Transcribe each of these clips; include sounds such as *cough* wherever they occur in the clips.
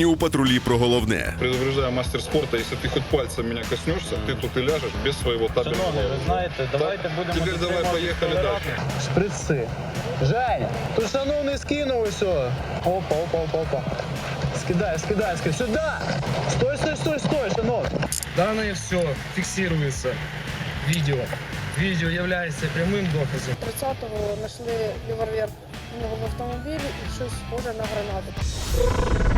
Сьогодні у патрулі про головне. Предупреждаю мастер спорта, если ты хоть пальцем меня коснешься, ты тут и ляжешь без своего табельного. Шановний, ви знаєте, давайте будемо Тепер давай дотримуватись поїхали толерантно. Шприци. Жень, тут шановний скинув усе. Опа, опа, опа, опа. Скидай, скидай, скидай. Сюда! Стой, стой, стой, стой, шановний. Данное все фиксируется. Видео. Видео является прямым доказом. 30-го знайшли револьвер ну, в автомобілі і щось схоже на гранату.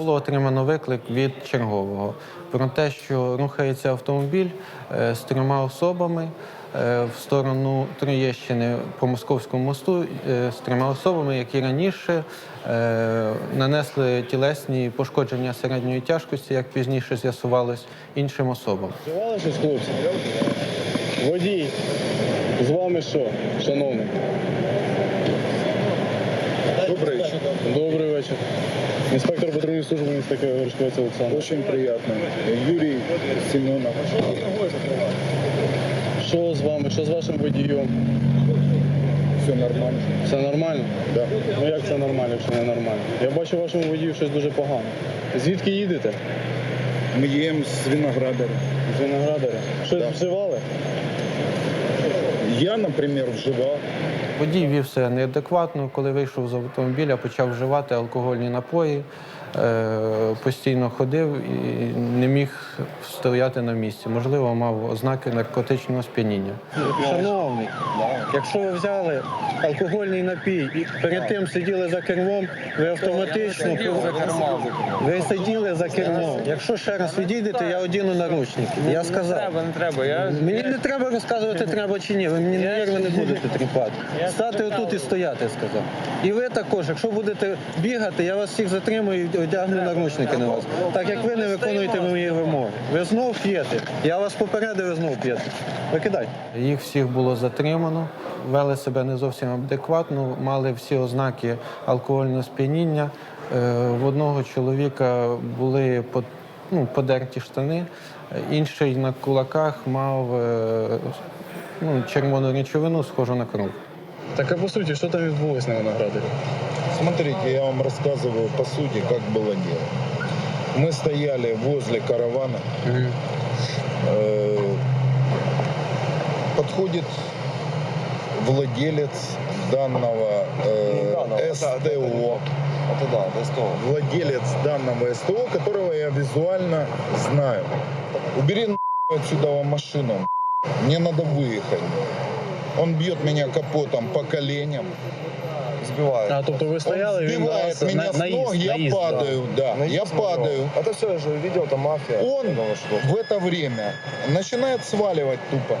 Було отримано виклик від чергового про те, що рухається автомобіль е, з трьома особами е, в сторону Троєщини по Московському мосту е, з трьома особами, які раніше нанесли тілесні пошкодження середньої тяжкості, як пізніше з'ясувалось, іншим особам. Водій. З вами що, шановний? Добрый вечер. Добрий вечір. Інспектор патрульної служби міста Києва-Горшковець Олександр. Очень приятно. Юрий Семенов. Що з вами? Що з вашим водієм? Все нормально. Все нормально? Да. Ну як це нормально, якщо не нормально? Я бачу вашому водію щось дуже погано. Звідки їдете? Мы едем с виноградаря. З виноградаря. Щось Да. вживали? Я, например, вживал. Водій вів себе неадекватно, коли вийшов з автомобіля, почав вживати алкогольні напої, постійно ходив і не міг стояти на місці. Можливо, мав ознаки наркотичного сп'яніння. Шановний, якщо ви взяли алкогольний напій і перед тим сиділи за кермом, ви автоматично ви сиділи за кермом. Якщо ще раз відійдете, я одіну наручники. Я сказав. Треба, не треба. Я Мені не треба розказувати, треба чи ні. Ви мені нерви не будете тріпати. *laughs* Стати отут і стояти, сказав. І ви також, якщо будете бігати, я вас всіх затримую і одягну наручники на вас. Так як ви не виконуєте мої вимоги. Ви знов п'єте. Я вас попередив, ви знов п'єте. Викидай. Їх всіх було затримано, вели себе не зовсім адекватно, мали всі ознаки алкогольного сп'яніння. Е, В одного чоловіка були ну, подерті штани, інший на кулаках мав е, ну, червону речовину, схожу на кров. Так а по суті, що там відбулось на виноградарі? Смотрите, я вам рассказываю по сути, как было дело. Мы стояли возле каравана. Э, Подходит владелец данного э, СТО. Владелец данного СТО, которого я визуально знаю. Убери нахуй отсюда машину. Мне надо выехать. Он бьет меня капотом по коленям. Сбивает. А тобто ви стояли, Он він сбивает вас меня на, с наїзд, ног, я наїзд, да. падаю, да, я падаю. Это все же видео, это мафия. Он в это время начинает сваливать тупо.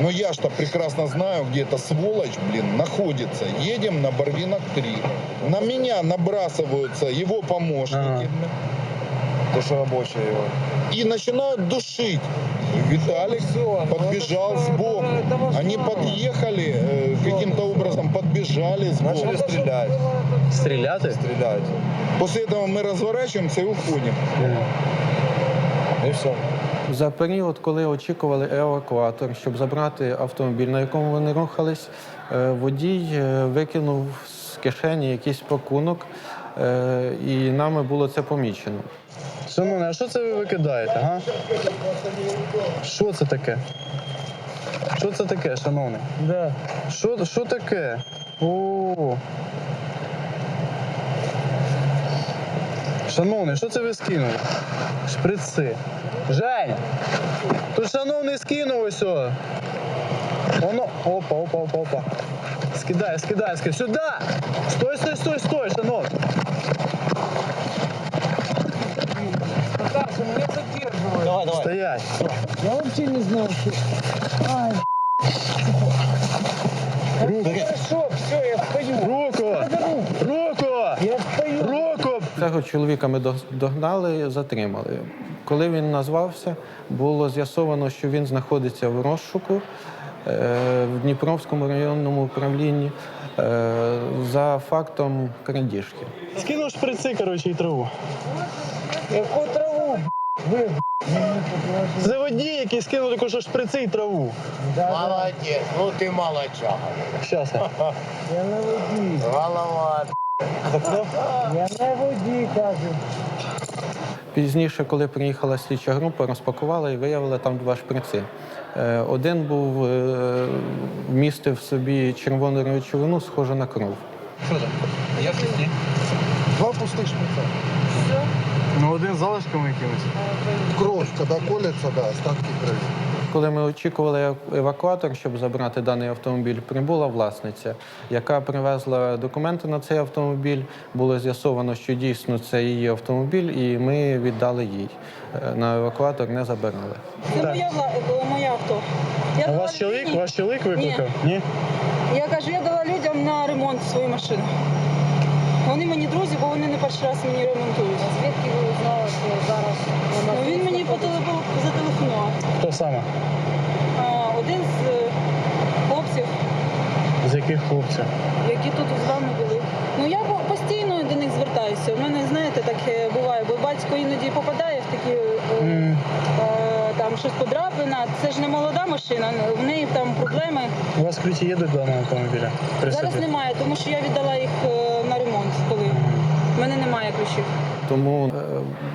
Но я что прекрасно знаю, где эта сволочь, блин, находится. Едем на Барвинок 3. На меня набрасываются его помощники. То, что рабочие его. И начинают душить. Виталик подбежал сбоку. Они подъехали, э, каким-то образом подбежали Начали сбоку. стрелять. Стріляти? Стрелять. После этого мы разворачиваемся и уходим. И все. За період, коли очікували евакуатор, щоб забрати автомобіль, на якому вони рухались, е, водій е, викинув з кишені якийсь пакунок, е, і нами було це помічено. Шановний, а що це ви викидаєте, га? Що це таке? Що це таке, шановний? Да. Що, що таке? О. Шановний, що це ви скинули? Шприци. Женя! Тут шановний скинув ось. о. Воно. Опа, опа, опа, опа. Скидай, скидай, скидай. Сюда! Стой, стой, стой, стой, шановний. Меня задерживают. Стоять. Я вообще не знал, что... Ай, Руку. хорошо, все, я встаю. Руку. Руку. Я встаю. Руку. Цього чоловіка ми догнали, затримали. Коли він назвався, було з'ясовано, що він знаходиться в розшуку е, в Дніпровському районному управлінні е, за фактом крадіжки. Скинув шприци, коротше, і траву. Яку траву, ви. Це водій, який скинув таку що шприци і траву. Да, да. Молодец, ну ты молодчага. Щас. я. Я на воді. Голова. Я на воді, кажу. Пізніше, коли приїхала слідча група, розпакувала і виявила там два шприци. Е, Один був е, вмістив в собі червону речовину, схожу на кров. Два пустых шприца. Ну, один з залишками якимось. Кровь, когда колется, да, остатки крови. Коли ми очікували евакуатор, щоб забрати даний автомобіль, прибула власниця, яка привезла документи на цей автомобіль. Було з'ясовано, що дійсно це її автомобіль, і ми віддали їй. Е, На евакуатор не забирали. Це моя вла- моє авто. Я А дала ваш чоловік, ваш чоловік викликав? Ні. Я кажу, я дала людям на ремонт свою машину. Вони мені друзі, бо вони не перший раз мені ремонтують. Звідки ви узнали, що зараз у нас Ну, він мені по телефону зателефонував. Хто саме? А, один з е, хлопців, З яких хлопців? які тут з вами були. Ну я постійно до них звертаюся. У мене, знаєте, так е, буває, бо батько іноді попадає в такі М, е, там щось подрапина. Це ж не молода машина, в неї там проблеми. У вас ключі є до даного автомобіля? Зараз немає, тому що я віддала їх на ремонт, коли в мене немає ключів. Тому е,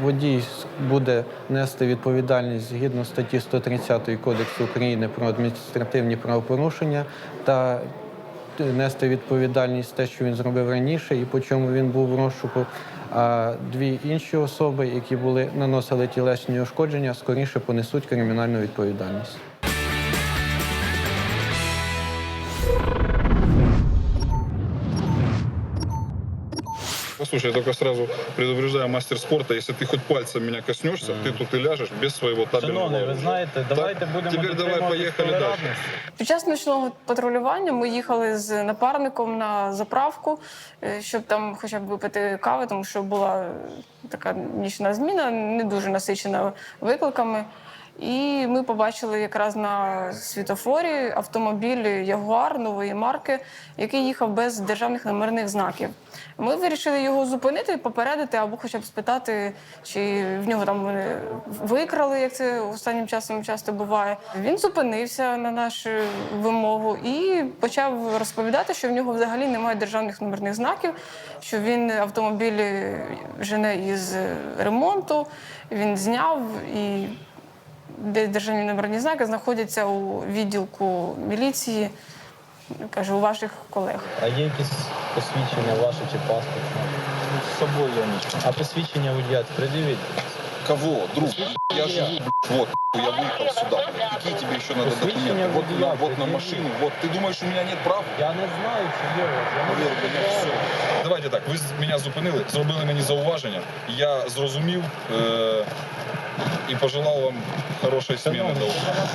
водій буде нести відповідальність згідно статті 130 Кодексу України про адміністративні правопорушення та нести відповідальність те, що він зробив раніше і по чому він був в розшуку. А дві інші особи, які були наносили тілесні ушкодження, скоріше понесуть кримінальну відповідальність. Послушай, я только сразу предупреждаю мастер спорта, если ты хоть пальцем меня коснешься, ты тут и ляжешь без своего табельного Шановний, ви знаєте, давайте будемо тепер давай дотримуватись поїхали далі. толерантності. Під час нічного патрулювання ми їхали з напарником на заправку, е, щоб там хоча б випити кави, тому що була е, така нічна зміна, не дуже насичена викликами. І ми побачили якраз на світофорі автомобіль Ягуар нової марки, який їхав без державних номерних знаків. Ми вирішили його зупинити, попередити або хоча б спитати, чи в нього там вони викрали, як це останнім часом часто буває. Він зупинився на нашу вимогу і почав розповідати, що в нього взагалі немає державних номерних знаків, що він автомобіль жене із ремонту, він зняв і де державні номерні знаки знаходяться у відділку міліції, каже, у ваших колег. А є якісь посвідчення ваше чи паспорт? З собою я нічого. А посвідчення водія пред'явіть? Кого? Друг, я живу, блядь, вот, я выехал сюда. блядь. Какие тебе еще надо Посвящение документы? Вот, водія, на, вот на предъяви. машину. Вот ты думаешь, у меня нет прав? Я не знаю, чи є у вас. Я не Повір мені, знаю. все. Давайте так, ви з- мене зупинили, зробили мені зауваження. Я зрозумів е- і пожелав вам хорошої сміни. Шановний, до це на вас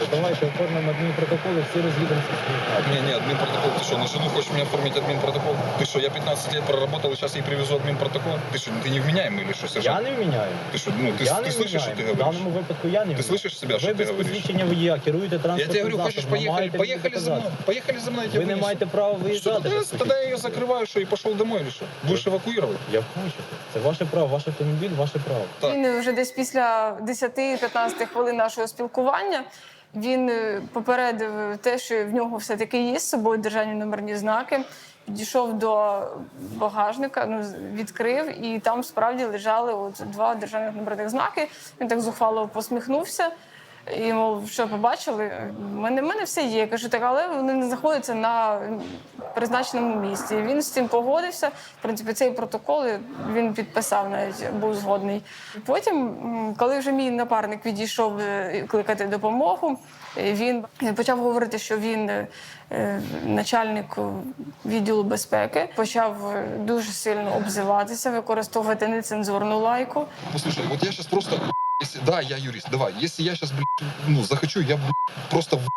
тут Давайте оформимо адмінпротоколи, всі роз'їдемося з ним. Не, не, админпротокол, ты что, на жену хочешь мне оформить админпротокол? Ты что, я 15 лет проработал, и сейчас ей привезу админпротокол? Ты что, ты невменяемый или что, Я сержант? не вміняю. Ты что, ну, ты, я ты не слышишь, что ты вміняю. В говоришь? даному випадку я не Ты вміняю. слышишь себя, Ви что ты без говоришь? посвідчення водія керуєте Я транспортним тебе говорю, хочешь, засобом, поехали, маєте поехали мені за мной, доказати. поехали за мной, я тебя Ви не вынесу. маєте права Что, виїжджати. тогда, без тогда я ее закрываю, что и пошел домой или что? Будешь эвакуировать? Я хочу. Це ваше право, ваш автомобіль, ваше право. Так. Він вже десь після 10-15 хвилин нашого спілкування він е, попередив те, що в нього все-таки є з собою державні номерні знаки. Підійшов до багажника, ну відкрив, і там справді лежали от два державних номерних знаки. Він так зухвало посміхнувся. І мов, що побачили? У мене, в мене все є. Я кажу, так, але вони не знаходяться на призначеному місці. Він з цим погодився. В принципі, цей протокол він підписав, навіть був згодний. Потім, коли вже мій напарник відійшов е, кликати допомогу, е, він почав говорити, що він е, начальник відділу безпеки, почав дуже сильно обзиватися, використовувати нецензурну лайку. Послушай, вот я сейчас просто если, да, я юрист, давай, если я сейчас, блядь, ну, захочу, я, блядь, просто в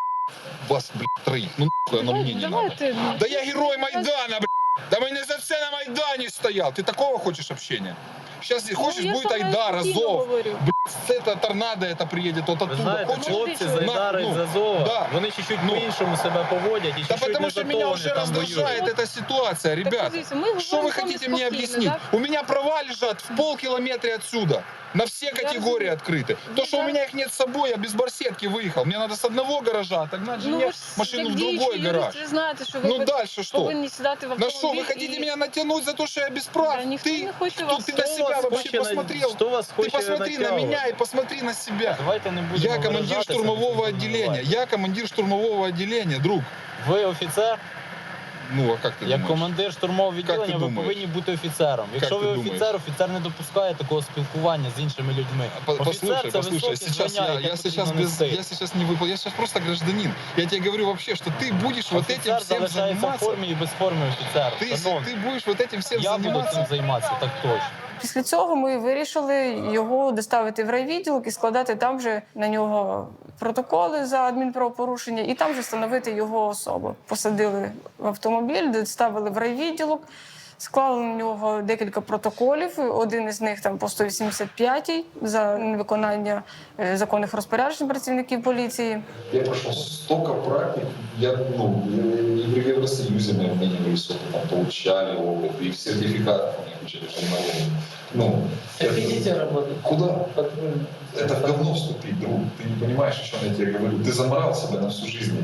вас, блядь, троих. Ну, нахуй оно мне не надо. Давайте. Да я герой Майдана, блядь. Да мы не за все на Майдане стоял. Ты такого хочешь общения? Сейчас Ну, хочешь, я будет сама Айдар, спокійно Азов. говорю. Блядь, это торнадо это приедет вот Ви оттуда. знаєте, Хочешь? хлопці з На- Айдара і ну, з Азова, да. вони чуть-чуть Ну. по-іншому себе поводять і Да чуть-чуть потому не что за меня того уже вони там раздражает воюють. эта ситуация, Так, ребята. дивіться, ми Что вы говоримо з вами хотите мне спокійно, объяснить? так? У меня права лежат в полкилометра отсюда. На все категории открыты. То, что у Да. меня их нет с собой, я без барсетки выехал. Мне надо с одного гаража отогнать Ну, жене ви ж машину як в діючий другой юрист, гараж. Ви знаєте, що ви Ну дальше что? повинні сідати в На автомобіль. что, вы хотите і- меня натянуть за то, что я без прав? Да ніхто ты, не хоче кто- вас. ты на Хто себя вас вообще хоче на- посмотрел? Хто вас Ты хоче посмотри на натягувати? меня и посмотри на себя. Давайте не будемо Я командир виражатися, штурмового не будемо отделения. виражатися. Я командир штурмового отделения, друг. Ви офіцер, Ну, а как ты як думаешь? командир штурмового ти відділення, ви думаєш? повинні бути офіцером. Якщо ти ви думаєш? офіцер, офіцер не допускає такого спілкування з іншими людьми. По- Офіцер Послушай, це послушай, високе сейчас звання, я, яке я сейчас потрібно без, нести. я сейчас не выпал, я сейчас просто гражданин. Я тебе говорю вообще, что ты будешь вот этим Офіцер всем залишається в заниматься. формі і без форми офіцер. Ты, Шановні, ты будешь вот этим всем я буду цим заниматься. займатися, так точно. Після цього ми вирішили його доставити в райвідділок і складати там же на нього протоколи за адмінправопорушення, і там же встановити його особу. Посадили в автомобіль, доставили в райвідділок. Склали на нього декілька протоколів. Один із них там по 185 за невиконання е, законних розпоряджень працівників поліції. Я прошел столько практик, я, ну, и в Евросоюзе мы обменивались опытом, получали опыт, и в сертификатах у них учили, что мы, ну, Хотите работать? Куда? Патрульный. это в говно вступить, друг. Ты не понимаешь, о чем я тебе говорю. Ты заморал себя на всю жизнь.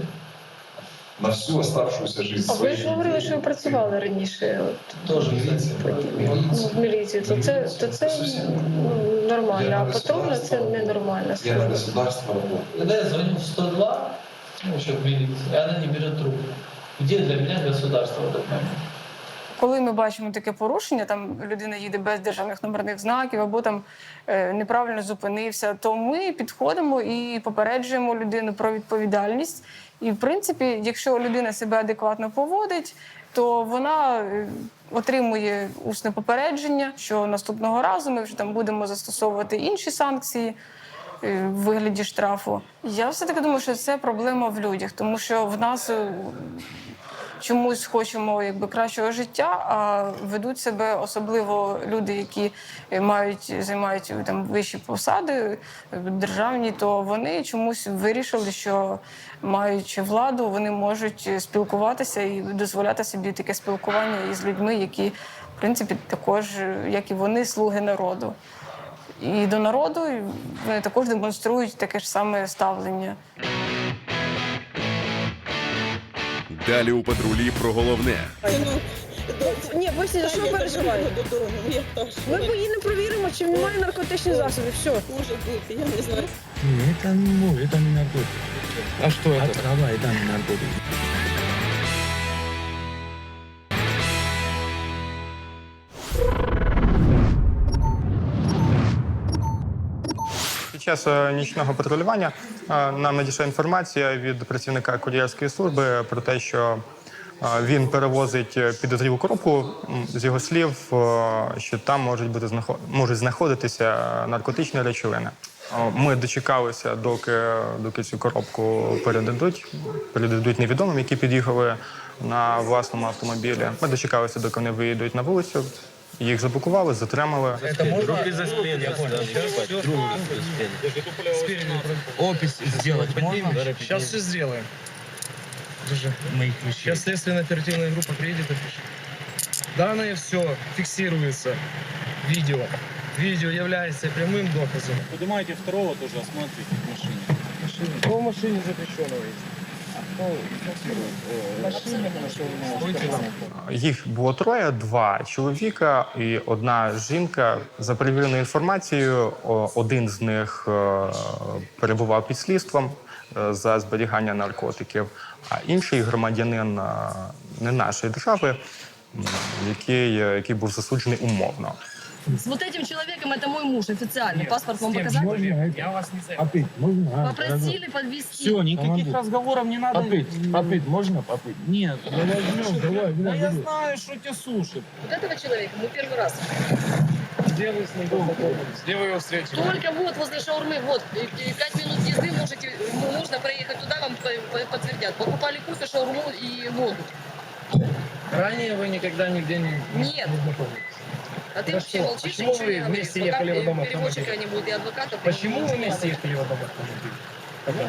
На всю оставшуюся жизнь. А ви ж говорили, що ви працювали раніше от, Тоже милиция. ну, в міліції. То це, то це ну, нормально, а патрульна це ненормальна Я на служба. государство работаю. Когда я звоню в 102, ну, еще в милицию, и она не берет трубку. Где для меня государство в этот момент? Коли ми бачимо таке порушення, там людина їде без державних номерних знаків або там е, неправильно зупинився, то ми підходимо і попереджуємо людину про відповідальність. І в принципі, якщо людина себе адекватно поводить, то вона е, отримує усне попередження, що наступного разу ми вже там будемо застосовувати інші санкції. е, В вигляді штрафу. Я все-таки думаю, що це проблема в людях, тому що в нас чомусь хочемо якби кращого життя, а ведуть себе особливо люди, які мають займають там вищі посади державні, то вони чомусь вирішили, що маючи владу, вони можуть спілкуватися і дозволяти собі таке спілкування із людьми, які в принципі також, як і вони, слуги народу. І до народу вони також демонструють таке ж саме ставлення. Далі у патрулі про головне. Ні, Босі, за що ви переживаєте? Ми поїдемо провіримо, чи немає наркотичних засобів. Все. Може бути, я не знаю. Это, ну, это не наркотик. А что это? Трава, это не наркотик. Час е, нічного патрулювання е, нам надійшла інформація від працівника кур'єрської служби про те, що е, він перевозить підозрілу коробку. З його слів, що там можуть бути можуть знаходитися наркотичні речовини. Ми дочекалися, доки, доки цю коробку передадуть, передадуть невідомим, які під'їхали на власному автомобілі. Ми дочекалися, доки вони виїдуть на вулицю. Їх заблокували, затримали. Руки за спину. Опись сделать можно? Сейчас все сделаем. Держи. Моих Сейчас следственно-оперативная группа приедет и пишет. Данное все фиксируется. Видео. Видео является прямым доказом. Поднимайте второго тоже, осматривайте в машине. В машине запрещенного есть? Їх було троє: два чоловіка і одна жінка. За перевіреною інформацією, один з них е, перебував під слідством е, за зберігання наркотиків, а інший громадянин е, не нашої держави, який, який був засуджений умовно. С вот этим человеком это мой муж официально. Паспорт вам показать? человеком Я вас не знаю. Попить можно? Попросили подвезти. Все, никаких разговоров не надо. Попить, попить можно попить? Нет, да возьмем, давай, Да я знаю, что тебя сушит. Вот этого человека мы первый раз. Где вы с ним познакомились? Где вы его встретили? Только вот возле шаурмы, вот, пять минут езды можете, ну, можно проехать туда, вам по- по- подтвердят. Покупали кофе, шаурму и воду. Ранее вы никогда нигде не, Нет. не знакомились. А ты Хорошо. вообще молчишь, Почему ничего вы не говоришь. вместе Пока ехали в одном переводчика автомобиле? не будет и адвоката. Почему вы ничего не вместе говоришь. ехали в одном автомобиле? Пока.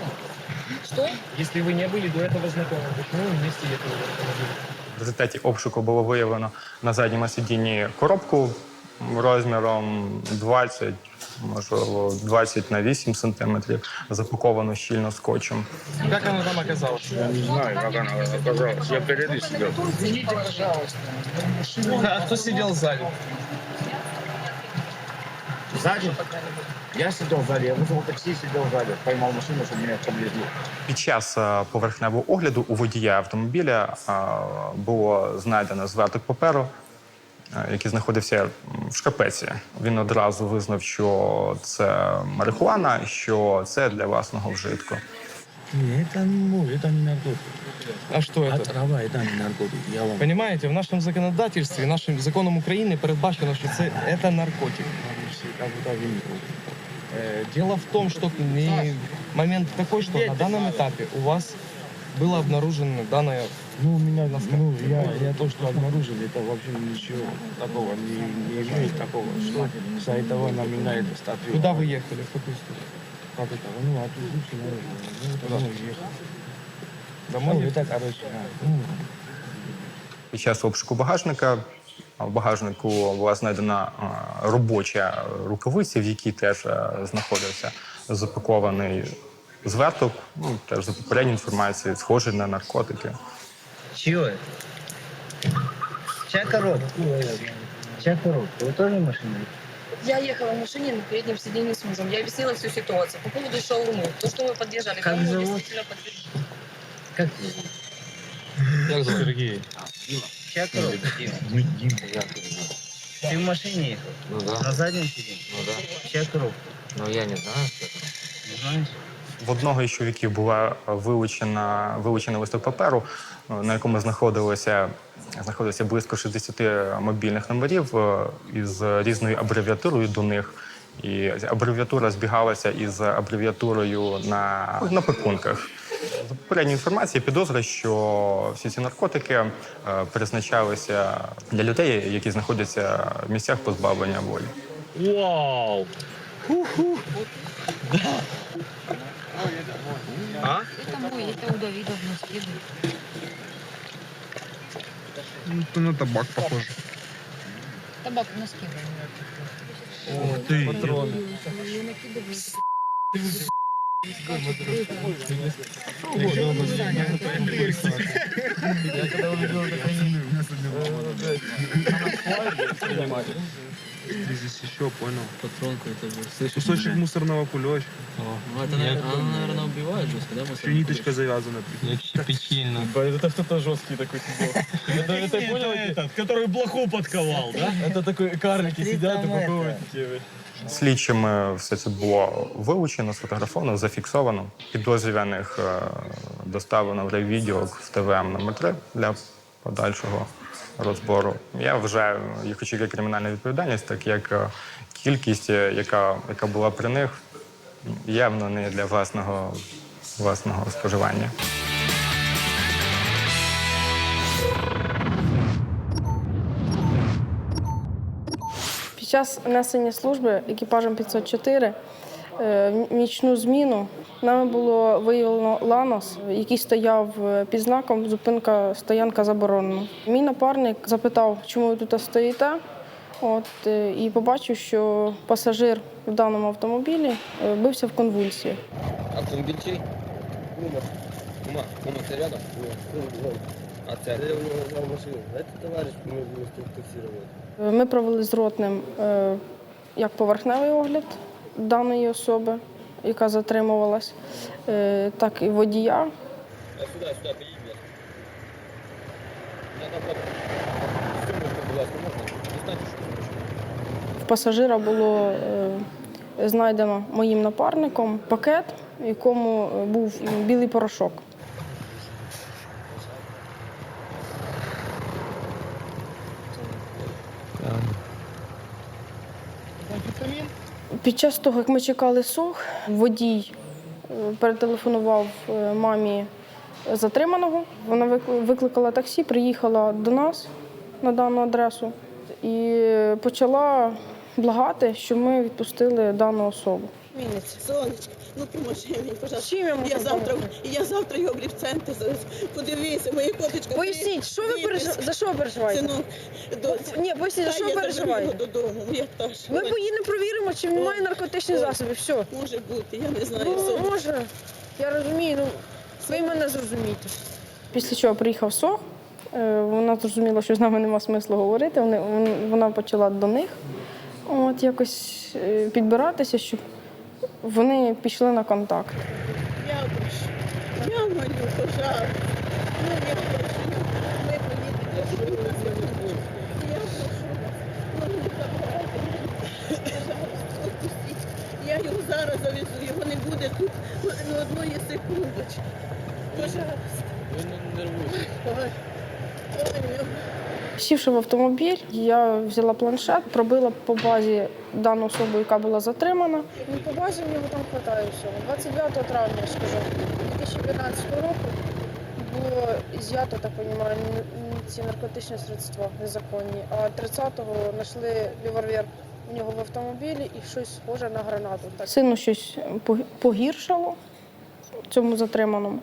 Что? Если вы не были до этого знакомы, почему вы вместе ехали в автомобиле? В результаті обшуку було виявлено на задньому сидінні коробку розміром 20, можливо, 20 на 8 сантиметрів, запаковану щільно скотчем. Как она там оказалась? Я не знаю, как она оказалась. Я впереди сидел. Извините, пожалуйста. А кто сидел сзади? Сзади? Я сидел сзади, я вызвал такси, сидел сзади. Поймал машину, чтобы меня подвезли. Під час е, поверхневого огляду у водія автомобіля е, було знайдено зверток паперу, який знаходився м, в шкапеці. Він одразу визнав, що це марихуана, що це для власного вжитку. Это, ну, это не наркотик. А что это? трава, это не наркотик. Я вам... Понимаете, в нашем законодательстве, нашим законом України передбачено, що це, это наркотик. Э, Дело в том, что не- момент такой, что на данном этапе у вас было обнаружено данное... Ну, у меня, ну, я, я то, что обнаружил, это вообще ничего такого не, не имеет такого, что из-за этого на меня это статью. Куда вы ехали? В какую сторону? Как это? Ну, а тут лучше, наверное. Ну, Куда? домой ехал. Домой? Ну, это, короче, а, ну, Під час обшуку багажника а в багажнику була знайдена а, робоча рукавиця, в якій теж а, знаходився запакований зверток, ну, теж за попередньою інформацією, схожий на наркотики. Чего это? Чья коробка? Чья коробка? Вы тоже машина? Я ехала в машине на переднем сиденье с мужем. Я объяснила всю ситуацию. По поводу шаурмы. То, что мы поддержали, Как по-моему, зовут? действительно подтвердили. Как Как зовут? Сергей. Чья коробка, Дима? Дима, Ты в машине ехал? Ну да. На заднем сиденье? Ну да. Чья коробка? Ну я не знаю, что это. Не знаешь? В одного із чоловіків була вилучена, вилучений листок паперу, е, на якому знаходилося, знаходилося близько 60 мобільних номерів е, із різною абревіатурою до них. І абревіатура збігалася із абревіатурою на, на пакунках. За попередньою інформацією підозра, що всі ці наркотики е, призначалися для людей, які знаходяться в місцях позбавлення волі. Вау! А? Это мой, это у Давида в Москве. Ну, на табак похоже. Табак в Москве. О, ты. Патроны. Я когда увидел это, Здесь еще понял. Патронку это был. Кусочек мусорного кулечка. Ну это, наверное, она, наверное, убивает жестко, да? Еще ниточка завязана. Печально. Это кто-то жесткий такой сидел. Это, это понял? этот, который блоху подковал, да? Это такой карлики сидят и упаковывают такие. Слідчими все це було вилучено, сфотографовано, зафіксовано. Підозрюваних е, доставлено в райвідділок з ТВМ номер 3 для подальшого розбору. Я вважаю їх очікує кримінальна відповідальність, так як е, кількість, е, яка, яка була при них, явно не для власного, власного споживання. Під час несення служби екіпажем 504 е, в нічну зміну нами було виявлено ланос, який стояв е, під знаком зупинка стоянка заборонена. Мій напарник запитав, чому ви тут стоїте. От, е, і побачив, що пасажир в даному автомобілі бився в конвульсіях. Автомобиль чей? Кума. Кума, Кума, ты рядом? А це? Е, Ми провели з ротним е, як поверхневий огляд даної особи, яка затримувалась, е, так і водія. В пасажира було е, знайдено моїм напарником пакет, в якому е, був білий порошок. Під час того, як ми чекали сох, водій е, перетелефонував е, мамі затриманого. Вона викликала таксі, приїхала до нас на дану адресу і почала благати, щоб ми відпустили дану особу. Сонечко, ну поможи мені, пожалуйста. Чим я можу я завтра, допомогти? я завтра його в центр. Подивися, моя коточка. Поясніть, що ви переж- за що ви переживаєте? Синок, доця. Ні, поясніть, за що ви переживаєте? додому, моя пташка. Ми поїдемо провіримо, чи немає наркотичних засобів. Все. Може бути, я не знаю. Ну, сонечко. може, я розумію, ну ви мене зрозумієте. Після чого приїхав СОГ, е, вона зрозуміла, що з нами нема смислу говорити. Вона почала до них от, якось е, підбиратися, щоб вони пішли на контакт. Я прошу, я молю, пожалуйста. Ну, я прошу, ну, ми поїдемо. Я прошу, ну, мене. Пожалуйста, відпустіть. Я його зараз завезу, його не буде тут ні одної секундочки. Пожалуйста. Ви не нервуйтесь. Ой, ой, ну. Сівши в автомобіль, я взяла планшет, пробила по базі дану особу, яка була затримана. Ну, по базі в нього там хватає всього. 29 травня, я скажу, 2015 року було з'ято, так розумію, ці наркотичні средства незаконні. А 30-го знайшли револьвер у нього в автомобілі і щось схоже на гранату. Так. Сильно щось пог- погіршало цьому затриманому.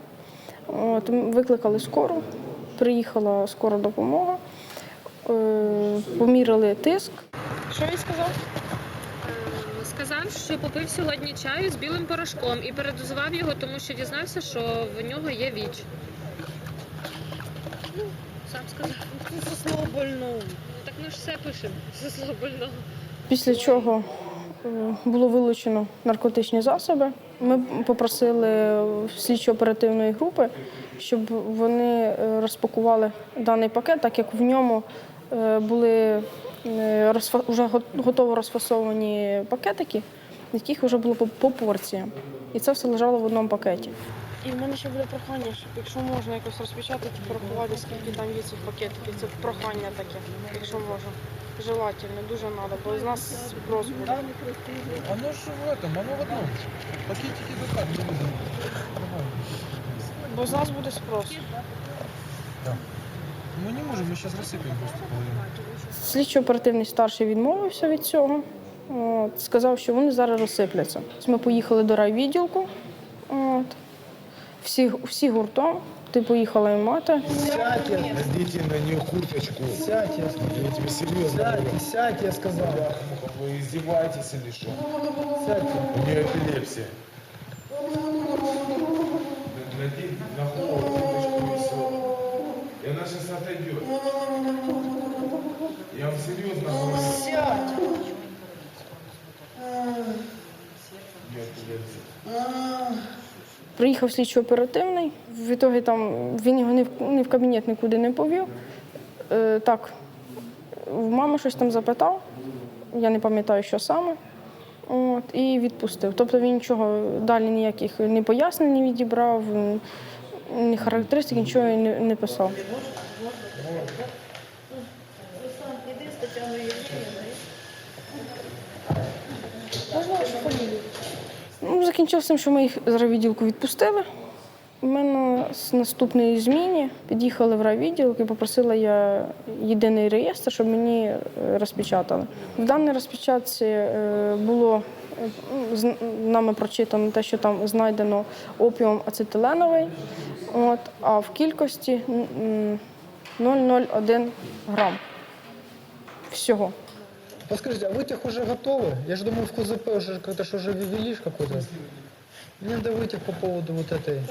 От, викликали скору, приїхала скора допомога, е, поміряли тиск. Що він сказав? Сказав, що попив сьогодні чаю з білим порошком і передозував його, тому що дізнався, що в нього є віч. Ну, сам сказав. Це слово больного. Так ми ж все пишемо. *laughs* Це слово больного. Після чого е, було вилучено наркотичні засоби. Ми попросили слідчо-оперативної групи, щоб вони е, розпакували даний пакет, так як в ньому е, були е, вже готово розфасовані пакетики, яких вже було по, по порціям. І це все лежало в одному пакеті. І в мене ще буде прохання, щоб якщо можна якось розпечатати, порахувати, скільки там є цих пакетиків. Це прохання таке, якщо можна. Желательно, дуже треба, бо з нас спрос буде. Оно же в этом, оно в одном. Пакетики до так, Бо з нас буде спрос. Мы не можем, мы сейчас рассыпем просто половину. Слідчо-оперативний старший відмовився від цього. От, сказав, що вони зараз розсипляться. Ось Ми поїхали до райвідділку. От, всі, всі гуртом. Ти поїхала і мати. Сядьте, наденьте на нее курточку. Сядьте, я тебе серьезно Сядьте, сядьте, я сказал. Вы издеваетесь или что? Сядьте. У нее эпилепсия. Надень на голову отойдет. Я вам серьезно говорю. Приїхав слідчо-оперативний. В ітогі там він його ні в, кабінет нікуди не повів. Е, так, в мами щось там запитав, я не пам'ятаю, що саме. От, і відпустив. Тобто він нічого далі ніяких ні пояснень не відібрав, ні характеристик, нічого не, не писав. Ну, закінчилося тим, що ми їх з райвідділку відпустили. У мене з наступної зміні під'їхали в райвідділок і попросила я єдиний реєстр, щоб мені е, розпечатали. В даній розпечатці е, було е, з нами прочитано те, що там знайдено опіум ацетиленовий, от, а в кількості 0,01 грам всього. Подскажите, а вытяг уже готовы? Я же думаю, в КЗП уже как-то что уже ввели ж какой-то. Мне надо вытяг по поводу вот этой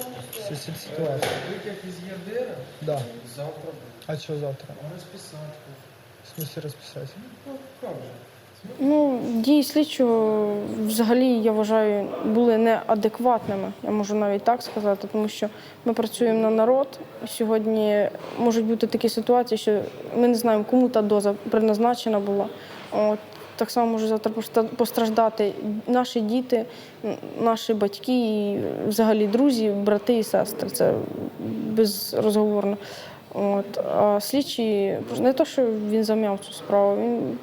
си- си- ситуации. Вытяг из ЕРДР? Да. Завтра. А что завтра? Расписать. В смысле расписать? Ну, как же? Ну, дії слідчого взагалі я вважаю були неадекватними. Я можу навіть так сказати, тому що ми працюємо на народ. Сьогодні можуть бути такі ситуації, що ми не знаємо, кому та доза предназначена була. От так само може завтра постраждати наші діти, наші батьки, і взагалі друзі, брати і сестри. Це безрозговорно. От. А слідчий не то, що він зам'яв цю справу, він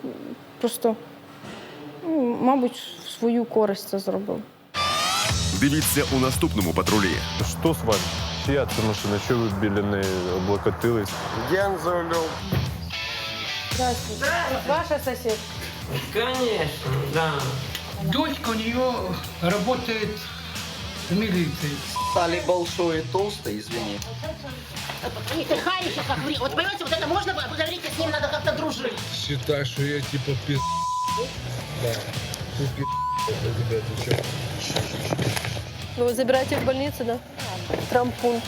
просто ну, він, мабуть, в свою користь це зробив. Дивіться у наступному патрулі. Що з вами? Чия це машина? Що ви біля неї облокотились? Ян за рулем. Здравствуйте. Ваша сусідка? Конечно, да. Дочка у нее работает в милиции. Стали большой и толстый, извини. Ты харишь, как ври. Вот понимаете, вот это можно, вы говорите, с ним надо как-то дружить. Считай, что я типа пиз... Да. Ты пиз... Ребята, чё? Вы забираете в больницу, да? Травмпункт.